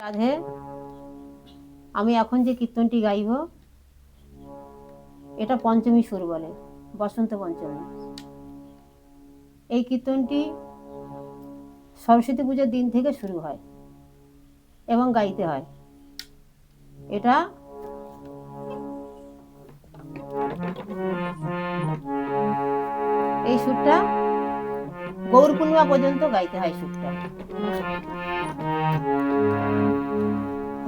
রাধে, আমি এখন যে কীর্তনটি গাইব, এটা পঞ্চমী সুর বলে, বসন্ত পঞ্চমী। এই কীর্তনটি সরস্বতী পুজোর দিন থেকে শুরু হয় এবং গাইতে হয়। এটা এই সুরটা গৌর পূর্ণিমা পর্যন্ত গাইতে হয় সুখটা।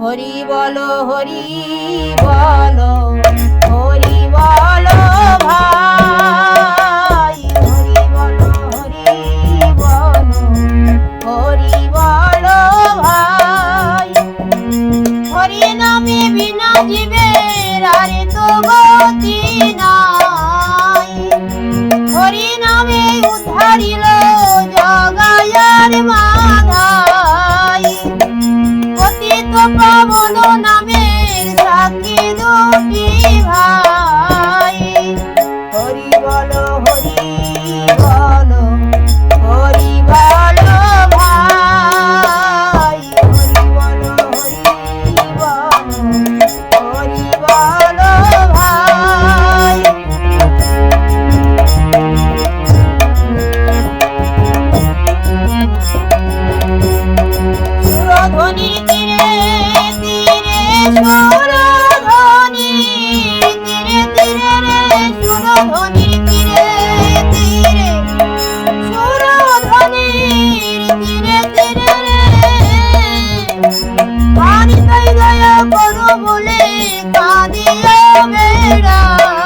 হরি বলো হরি বলো হরি বলো ভাই। জগায়ার মাধাই পতিত পাবন নামের সাক্ষী দুটি ভাই। হরি বলো হরি বলো। পানি দয়া করো বলে কাঁদিয়া বেড়াই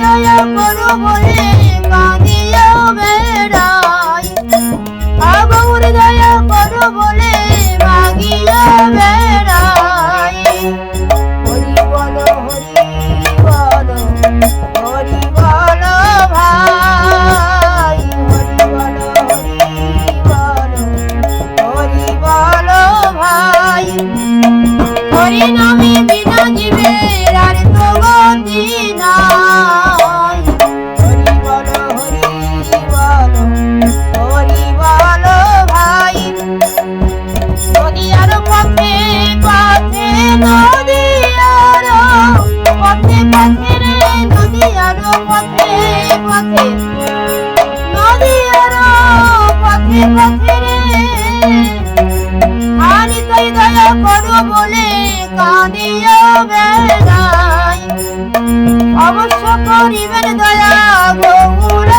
দয়া করু বলে পথে নদীর পথে পথে হারি তাই দয়া করো বলে কাঁদিও বেড়াই। অবশ্য করিবেন দয়া গৌরের